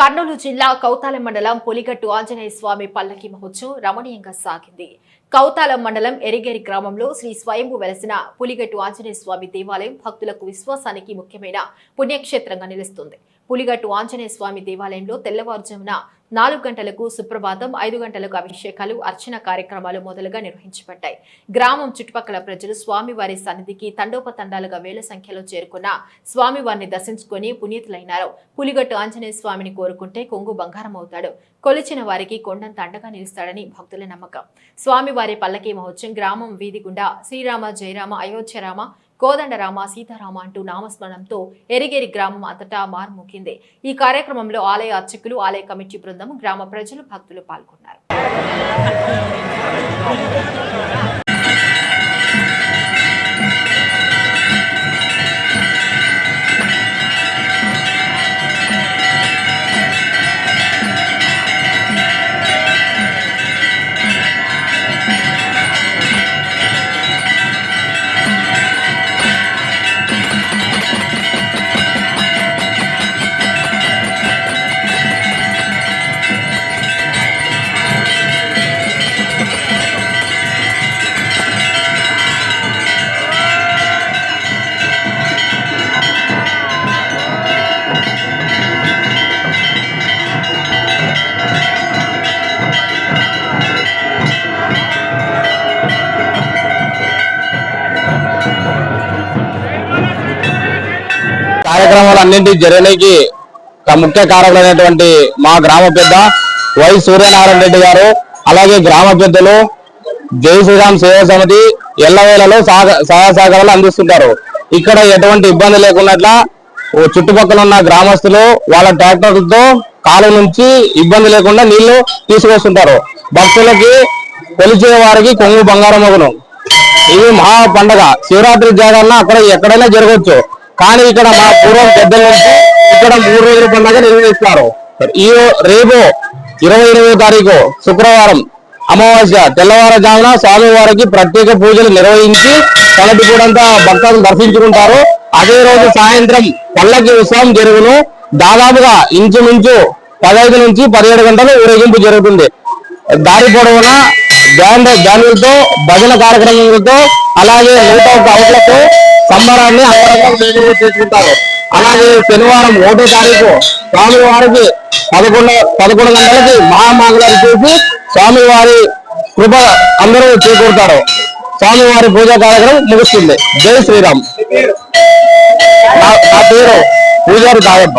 కర్నూలు జిల్లా కౌతాలం మండలం పులిగట్టు ఆంజనేయ స్వామి పల్లకి మహోత్సవం రమణీయంగా సాగింది. కౌతాలం మండలం ఎరిగేరి గ్రామంలో శ్రీ స్వయంభు వెలసిన పులిగట్టు ఆంజనేయ స్వామి దేవాలయం భక్తులకు విశ్వాసానికి ముఖ్యమైన పుణ్యక్షేత్రంగా నిలుస్తుంది. పులిగట్టు ఆంజనేయ స్వామి దేవాలయంలో తెల్లవారుజామున నాలుగు గంటలకు సుప్రభాతం ఐదు గంటలకు అభిషేకాలు అర్చన కార్యక్రమాలు మొదలుగా నిర్వహించబడ్డాయి. గ్రామం చుట్టుపక్కల ప్రజలు స్వామివారి సన్నిధికి తండోపతండాలుగా వేల సంఖ్యలో చేరుకున్న స్వామివారిని దర్శించుకొని పునీతులైనారు. పులిగట్టు ఆంజనేయ స్వామిని కోరుకుంటే కొంగు బంగారం అవుతాడు కొలిచిన వారికి కొండంత అండగా నిలుస్తాడని భక్తుల నమ్మకం. స్వామివారి పల్లకీ మహోత్సవం గ్రామం వీధి గుండా శ్రీరామ జయరామ అయోధ్యరామ కోదండరామ సీతారామ అంటూ నామస్మరణంతో ఎరిగేరి గ్రామం అంతటా మారుమోగింది. ఈ కార్యక్రమంలో ఆలయ అర్చకులు ఆలయ కమిటీ బృందం గ్రామ ప్రజలు భక్తులు పాల్గొన్నారు. కార్యక్రమాలు అన్నింటి జరగడానికి ఒక ముఖ్య కారకులైనటువంటి మా గ్రామ పెద్ద వై సూర్యనారాయణ రెడ్డి గారు అలాగే గ్రామ పెద్దలు జై శ్రీరామ్ సేవా సమితి ఎల్లవేళలో సహ- సహాయ సహకారాలు అందిస్తుంటారు. ఇక్కడ ఎటువంటి ఇబ్బంది లేకున్నట్ల ఓ చుట్టుపక్కల ఉన్న గ్రామస్తులు వాళ్ళ ట్రాక్టర్లతో కాలువ నుంచి ఇబ్బంది లేకుండా నీళ్ళు తీసుకొస్తుంటారు. భక్తులకి కొలిచే వారికి కొంగు బంగారం మగును ఇది మహా పండగ. శివరాత్రి జాగరణ అక్కడ ఎక్కడైనా జరగవచ్చు. కానీ ఇక్కడ మా పూర్వం పెద్దల నుంచి ఇక్కడ మూడు రోజుల పండుగ నిర్వహిస్తారు. ఈ రేపు ఇరవై ఇరవై తారీఖు శుక్రవారం అమావాస్య తెల్లవారుజామున స్వామివారికి ప్రత్యేక పూజలు నిర్వహించి తలటి కూడంతా భక్తులు దర్శించుకుంటారు. అదే రోజు సాయంత్రం పల్లకి ఉత్సవం జరుగును. దాదాపుగా ఇంచుమించు పదహైదు నుంచి పదిహేడు గంటలు ఊరేగింపు జరుగుతుంది. దారి పొడవునా బ్యాండ్ బ్యాండ్లతో భజన కార్యక్రమాలతో అలాగే నూట ఒక అవుట్లతో సంబరాన్ని అంగరంగ చేసుకుంటారు అలాగే శనివారం ఒకటో తారీఖు స్వామివారికి పదకొండు పదకొండు గంటలకి మహామాగళాలు చేసి స్వామివారి కృప అందరూ చేకూరుతారు. స్వామివారి పూజా కార్యక్రమం ముగుస్తుంది. జై శ్రీరామ్. నా పేరు పూజారి దాయప్ప